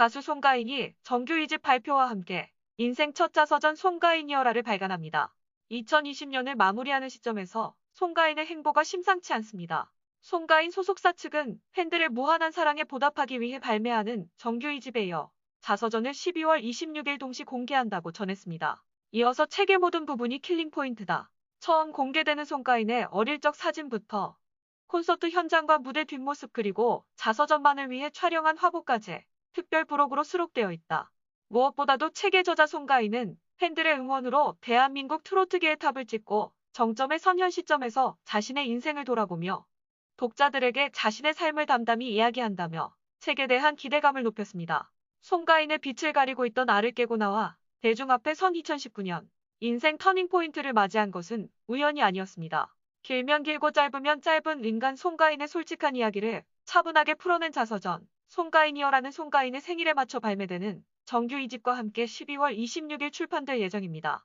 가수 송가인이 정규 2집 발표와 함께 인생 첫 자서전 송가인이어라를 발간합니다. 2020년을 마무리하는 시점에서 송가인의 행보가 심상치 않습니다. 송가인 소속사 측은 팬들의 무한한 사랑에 보답하기 위해 발매하는 정규 2집에 이어 자서전을 12월 26일 동시 공개한다고 전했습니다. 이어서 책의 모든 부분이 킬링 포인트다. 처음 공개되는 송가인의 어릴 적 사진부터 콘서트 현장과 무대 뒷모습 그리고 자서전만을 위해 촬영한 화보까지 특별 부록으로 수록되어 있다. 무엇보다도 책의 저자 송가인은 팬들의 응원으로 대한민국 트로트계의 탑을 찍고 정점에 선현 시점에서 자신의 인생을 돌아보며 독자들에게 자신의 삶을 담담히 이야기한다며 책에 대한 기대감을 높였습니다. 송가인의 빛을 가리고 있던 알을 깨고 나와 대중 앞에 선 2019년 인생 터닝포인트를 맞이한 것은 우연이 아니었습니다. 길면 길고 짧으면 짧은 인간 송가인의 솔직한 이야기를 차분하게 풀어낸 자서전 송가인이어라는 송가인의 생일에 맞춰 발매되는 정규 2집과 함께 12월 26일 출판될 예정입니다.